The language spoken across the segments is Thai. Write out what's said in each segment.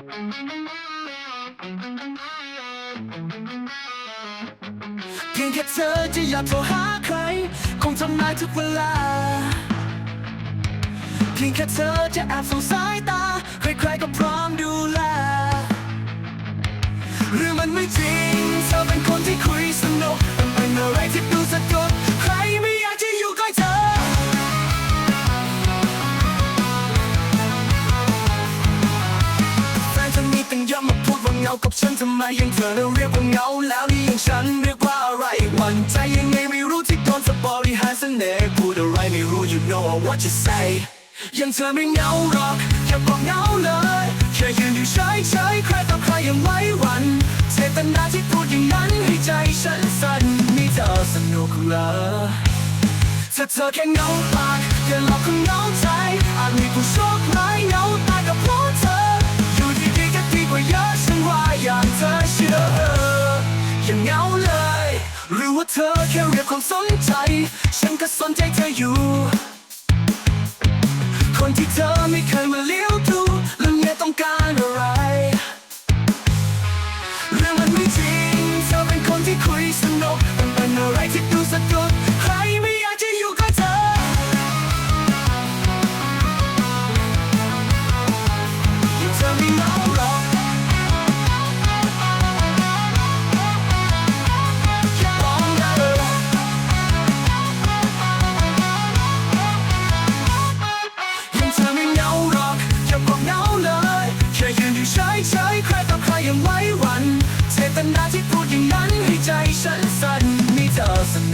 เพียงแค่เธอจะอยากโทรหาใคร คงทำนายทุกเวลา เพียงแค่เธอจะแอบส่งสายตา ใครๆก็พร้อมดูแล หรือมันไม่ใช่ากับฉันทำไมยังเธอเรียกว่าเงาแล้วนี่ยังฉันเรียกว่าอะไรหวันใจยังไงไม่รู้ที่โดนสปอริหารเสน่ห์พูดอะไรไม่รู้ you know what you say ยังเธอไม่เงาหรอกแค่บอกเงาเลยแค่ยืนอยู่เฉยๆใครต่อใครยังไว้วันเจตนาที่พูดอย่างนั้นให้ใจฉันสั่นนี่เธอสนุกเหรอถ้าเธอแค่เงาปาก ว่าเธอแค่เรียกความสนใจ ฉันก็สนใจเธออยู่ คนที่เธอไม่เคยมาเลี้ยวดูแล้วเนี่ยต้องการอะไร เรื่องมันไม่จริง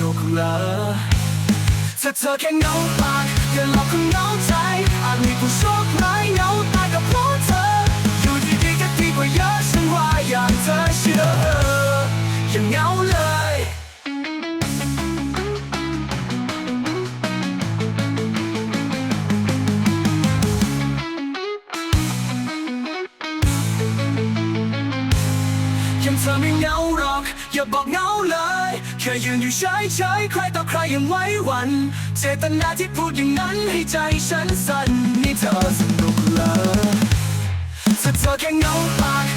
สนุกเหรอถ้าเธอแค่เงาปากอย่าหลอกคนเหงาใจอาจมีผู้โชค เธอไม่เหงาหรอก อย่าบอกเหงาเลย แค่ยืนอยู่เฉยๆใครต่อใครยังไว้วัน เจตนาที่พูดอย่างนั้นให้ใจฉันสั่นนี่เธอสนุกเหรอถ้าเธอแค่เหงาปาก